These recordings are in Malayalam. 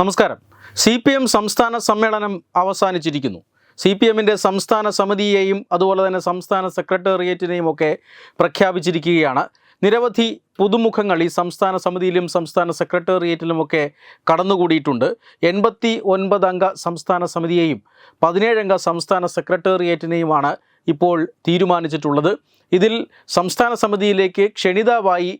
നമസ്കാരം. സി പി എം സംസ്ഥാന സമ്മേളനം അവസാനിച്ചിരിക്കുന്നു. സി പി എമ്മിന്റെ സംസ്ഥാന സമിതിയെയും അതുപോലെ തന്നെ സംസ്ഥാന സെക്രട്ടേറിയറ്റിനെയും ഒക്കെ പ്രഖ്യാപിച്ചിരിക്കുകയാണ്. നിരവധി പുതുമുഖങ്ങൾ ഈ സംസ്ഥാന സമിതിയിലും സംസ്ഥാന സെക്രട്ടേറിയറ്റിലുമൊക്കെ കടന്നുകൂടിയിട്ടുണ്ട്. എൺപത്തി ഒൻപത് അംഗ സംസ്ഥാന സമിതിയെയും പതിനേഴംഗ സംസ്ഥാന സെക്രട്ടേറിയറ്റിനെയുമാണ് ഇപ്പോൾ തീരുമാനിച്ചിട്ടുള്ളത്. ഇതിൽ സംസ്ഥാന സമിതിയിലേക്ക് ക്ഷണിതാവായി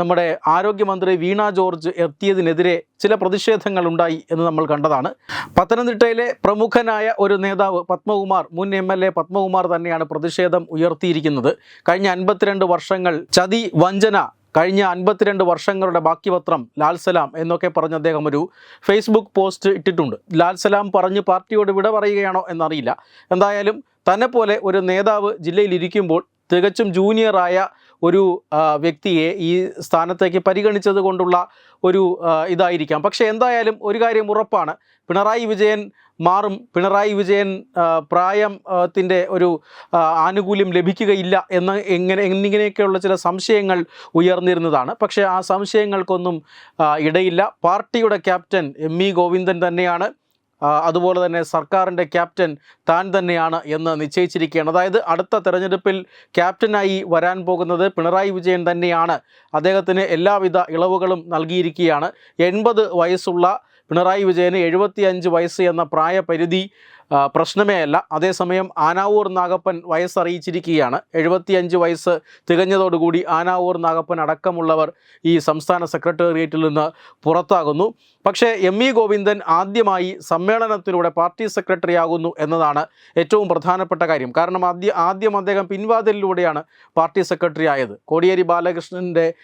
നമ്മുടെ ആരോഗ്യമന്ത്രി വീണ ജോർജ് എത്തിയതിനെതിരെ ചില പ്രതിഷേധങ്ങൾ ഉണ്ടായി എന്ന് നമ്മൾ കണ്ടതാണ്. പത്തനംതിട്ടയിലെ പ്രമുഖനായ ഒരു നേതാവ് പത്മകുമാർ മുൻ എം എൽ എ പത്മകുമാർ തന്നെയാണ് പ്രതിഷേധം ഉയർത്തിയിരിക്കുന്നത്. കഴിഞ്ഞ അൻപത്തിരണ്ട് വർഷങ്ങൾ ചതി വഞ്ചന കഴിഞ്ഞ അൻപത്തിരണ്ട് വർഷങ്ങളുടെ ബാക്കിപത്രം ലാൽസലാം ലാൽ സലാം എന്നൊക്കെ പറഞ്ഞ് അദ്ദേഹം ഒരു ഫേസ്ബുക്ക് പോസ്റ്റ് ഇട്ടിട്ടുണ്ട്. ലാൽസലാം പറഞ്ഞ് പാർട്ടിയോട് വിട പറയുകയാണോ എന്നറിയില്ല. എന്തായാലും തന്നെ പോലെ ഒരു നേതാവ് ജില്ലയിൽ ഇരിക്കുമ്പോൾ തികച്ചും ജൂനിയറായ ഒരു വ്യക്തിയെ ഈ സ്ഥാനത്തേക്ക് പരിഗണിച്ചത് കൊണ്ടുള്ള ഒരു ഇതായിരിക്കാം. പക്ഷേ എന്തായാലും ഒരു കാര്യം ഉറപ്പാണ്. പിണറായി വിജയൻ മാറും. പിണറായി വിജയൻ ആ, പ്രായം ത്തിന്റെ ഒരു ആനുകൂല്യം ലഭിക്കുകയില്ല എന്ന് എങ്ങനെ എന്നിങ്ങനെയൊക്കെയുള്ള ചില സംശയങ്ങൾ ഉയർന്നിരുന്നതാണ്. പക്ഷേ ആ സംശയങ്ങൾക്കൊന്നും ഇടയില്ല. പാർട്ടിയുടെ ക്യാപ്റ്റൻ എം ഇ ഗോവിന്ദൻ തന്നെയാണ് അതുപോലെ തന്നെ സർക്കാരിന്റെ ക്യാപ്റ്റൻ താൻ തന്നെയാണ് എന്ന് നിശ്ചയിച്ചിരിക്കുകയാണ്. അതായത് അടുത്ത തെരഞ്ഞെടുപ്പിൽ ക്യാപ്റ്റനായി വരാൻ പോകുന്നത് പിണറായി വിജയൻ തന്നെയാണ്. അദ്ദേഹത്തിന് എല്ലാവിധ ഇളവുകളും നൽകിയിരിക്കുകയാണ്. എൺപത് വയസ്സുള്ള പിണറായി വിജയന് എഴുപത്തിയഞ്ച് വയസ്സ് എന്ന പ്രായപരിധി പ്രശ്നമേ അല്ല. അതേസമയം ആനാവൂർ നാഗപ്പൻ വയസ്സറിയിച്ചിരിക്കുകയാണ്. എഴുപത്തിയഞ്ച് വയസ്സ് തികഞ്ഞതോടുകൂടി ആനാവൂർ നാഗപ്പൻ അടക്കമുള്ളവർ ഈ സംസ്ഥാന സെക്രട്ടേറിയറ്റിൽ നിന്ന് പുറത്താകുന്നു. പക്ഷേ എം ഇ ഗോവിന്ദൻ ആദ്യമായി സമ്മേളനത്തിലൂടെ പാർട്ടി സെക്രട്ടറി ആകുന്നു എന്നതാണ് ഏറ്റവും പ്രധാനപ്പെട്ട കാര്യം. കാരണം ആദ്യ ആദ്യം അദ്ദേഹം പിൻവാതിലിലൂടെയാണ് പാർട്ടി സെക്രട്ടറി ആയത് കോടിയേരി ബാലകൃഷ്ണന്റെ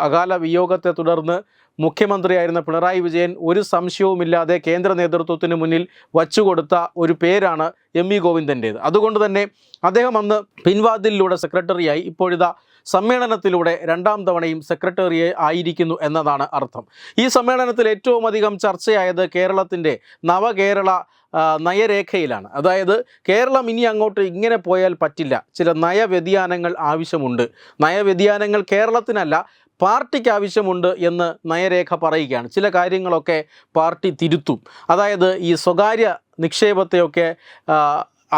അകാല വിയോഗത്തെ തുടർന്ന് മുഖ്യമന്ത്രിയായിരുന്ന പിണറായി വിജയൻ ഒരു സംശയവുമില്ലാതെ കേന്ദ്ര നേതൃത്വത്തിന് മുന്നിൽ വച്ചുകൊടുത്ത ഒരു പേരാണ് എം വി ഗോവിന്ദന്റേത്. അതുകൊണ്ട് തന്നെ അദ്ദേഹം അന്ന് പിൻവാതിലിലൂടെ സെക്രട്ടറിയായി ഇപ്പോഴിതാ സമ്മേളനത്തിലൂടെ രണ്ടാം തവണയും സെക്രട്ടറി ആയിരിക്കുന്നു എന്നതാണ് അർത്ഥം. ഈ സമ്മേളനത്തിൽ ഏറ്റവും അധികം ചർച്ചയായത് കേരളത്തിന്റെ നവകേരള നയരേഖയിലാണ്. അതായത് കേരളം ഇനി അങ്ങോട്ട് ഇങ്ങനെ പോയാൽ പറ്റില്ല. ചില നയവ്യതിയാനങ്ങൾ ആവശ്യമുണ്ട്. നയവ്യതിയാനങ്ങൾ കേരളത്തിനല്ല പാർട്ടിക്ക് ആവശ്യമുണ്ട് എന്ന് നയരേഖ പറയുകയാണ്. ചില കാര്യങ്ങളൊക്കെ പാർട്ടി തിരുത്തും. അതായത് ഈ സ്വകാര്യ നിക്ഷേപത്തെയൊക്കെ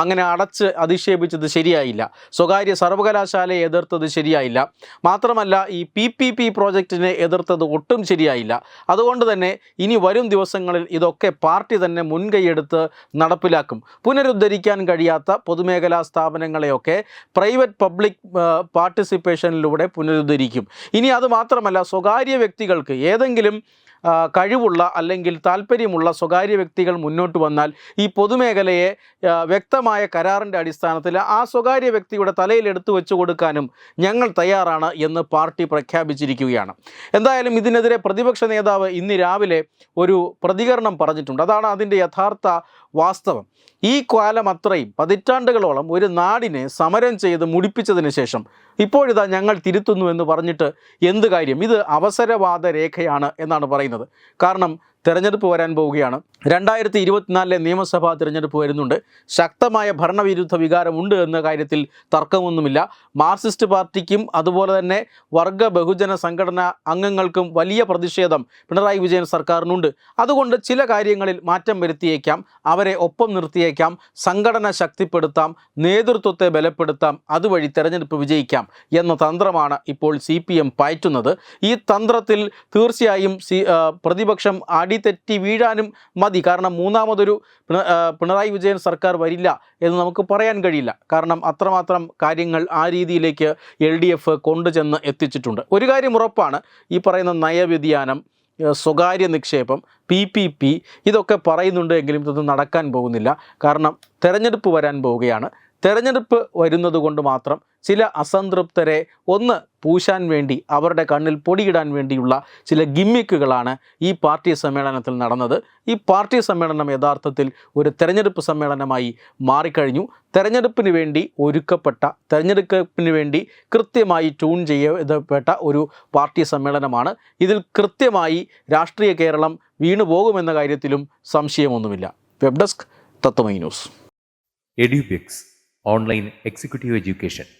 അങ്ങനെ അടച്ച് അധിക്ഷേപിച്ചത് ശരിയായില്ല. സ്വകാര്യ സർവകലാശാലയെ എതിർത്തത് ശരിയായില്ല. മാത്രമല്ല ഈ പി പി പി പ്രോജക്റ്റിനെ എതിർത്തത് ഒട്ടും ശരിയായില്ല. അതുകൊണ്ട് തന്നെ ഇനി വരും ദിവസങ്ങളിൽ ഇതൊക്കെ പാർട്ടി തന്നെ മുൻകൈയെടുത്ത് നടപ്പിലാക്കും. പുനരുദ്ധരിക്കാൻ കഴിയാത്ത പൊതുമേഖലാ സ്ഥാപനങ്ങളെയൊക്കെ പ്രൈവറ്റ് പബ്ലിക് പാർട്ടിസിപ്പേഷനിലൂടെ പുനരുദ്ധരിക്കും. ഇനി അത് മാത്രമല്ല സ്വകാര്യ വ്യക്തികൾക്ക് ഏതെങ്കിലും കഴിവുള്ള അല്ലെങ്കിൽ താല്പര്യമുള്ള സ്വകാര്യ വ്യക്തികൾ മുന്നോട്ട് വന്നാൽ ഈ പൊതുമേഖലയെ വ്യക്തമായ കരാറിന്റെ അടിസ്ഥാനത്തിൽ ആ സ്വകാര്യ വ്യക്തിയുടെ തലയിൽ എടുത്തു വെച്ചു കൊടുക്കാനും ഞങ്ങൾ തയ്യാറാണ് എന്ന് പാർട്ടി പ്രഖ്യാപിച്ചിരിക്കുകയാണ്. എന്തായാലും ഇതിനെതിരെ പ്രതിപക്ഷ നേതാവ് ഇന്ന് രാവിലെ ഒരു പ്രതികരണം പറഞ്ഞിട്ടുണ്ട്. അതാണ് അതിന്റെ യഥാർത്ഥ വാസ്തവം. ഈ കാലം അത്രയും പതിറ്റാണ്ടുകളോളം ഒരു നാടിനെ സമരം ചെയ്ത് മുടിപ്പിച്ചതിന് ശേഷം ഇപ്പോഴിതാ ഞങ്ങൾ തിരുത്തുന്നു എന്ന് പറഞ്ഞിട്ട് എന്ത് കാര്യം? ഇത് അവസരവാദ രേഖയാണ് എന്നാണ് പറയുന്നത്. കാരണം തെരഞ്ഞെടുപ്പ് വരാൻ പോവുകയാണ്. രണ്ടായിരത്തി ഇരുപത്തിനാലിലെ നിയമസഭാ തിരഞ്ഞെടുപ്പ് വരുന്നുണ്ട്. ശക്തമായ ഭരണവിരുദ്ധ വികാരമുണ്ട് എന്ന കാര്യത്തിൽ തർക്കമൊന്നുമില്ല. മാർക്സിസ്റ്റ് പാർട്ടിക്കും അതുപോലെ തന്നെ വർഗ ബഹുജന സംഘടനാ അംഗങ്ങൾക്കും വലിയ പ്രതിഷേധം പിണറായി വിജയൻ സർക്കാരിനുണ്ട്. അതുകൊണ്ട് ചില കാര്യങ്ങളിൽ മാറ്റം വരുത്തിയേക്കാം. അവരെ ഒപ്പം നിർത്തിയേക്കാം. സംഘടന ശക്തിപ്പെടുത്താം. നേതൃത്വത്തെ ബലപ്പെടുത്താം. അതുവഴി തെരഞ്ഞെടുപ്പ് വിജയിക്കാം എന്ന തന്ത്രമാണ് ഇപ്പോൾ സി പി എം പയറ്റുന്നത്. ഈ തന്ത്രത്തിൽ തീർച്ചയായും പ്രതിപക്ഷം അടിതെറ്റി വീഴാനും മതി. കാരണം മൂന്നാമതൊരു പിണറായി വിജയൻ സർക്കാർ വരില്ല എന്ന് നമുക്ക് പറയാൻ കഴിയില്ല. കാരണം അത്രമാത്രം കാര്യങ്ങൾ ആ രീതിയിലേക്ക് എൽ ഡി എഫ് കൊണ്ടുചെന്ന് എത്തിച്ചിട്ടുണ്ട്. ഒരു കാര്യം ഉറപ്പാണ്. ഈ പറയുന്ന നയവ്യതിയാനം സ്വകാര്യ നിക്ഷേപം പി പി പി ഇതൊക്കെ പറയുന്നുണ്ട് എങ്കിലും ഇതൊന്നും നടക്കാൻ പോകുന്നില്ല. കാരണം തെരഞ്ഞെടുപ്പ് വരാൻ പോവുകയാണ്. തെരഞ്ഞെടുപ്പ് വരുന്നത് കൊണ്ട് മാത്രം ചില അസംതൃപ്തരെ ഒന്ന് പൂശാൻ വേണ്ടി അവരുടെ കണ്ണിൽ പൊടിയിടാൻ വേണ്ടിയുള്ള ചില ഗിമ്മിക്കുകളാണ് ഈ പാർട്ടി സമ്മേളനത്തിൽ നടന്നത്. ഈ പാർട്ടി സമ്മേളനം യഥാർത്ഥത്തിൽ ഒരു തെരഞ്ഞെടുപ്പ് സമ്മേളനമായി മാറിക്കഴിഞ്ഞു. തെരഞ്ഞെടുപ്പിന് വേണ്ടി ഒരുക്കപ്പെട്ട തെരഞ്ഞെടുപ്പിന് വേണ്ടി കൃത്യമായി ട്യൂൺ ചെയ്യപ്പെട്ട ഒരു പാർട്ടി സമ്മേളനമാണ്. ഇതിൽ കൃത്യമായി രാഷ്ട്രീയ കേരളം വീണു പോകുമെന്ന കാര്യത്തിലും സംശയമൊന്നുമില്ല. Web desk Tattvamayi news. Edubix online executive education.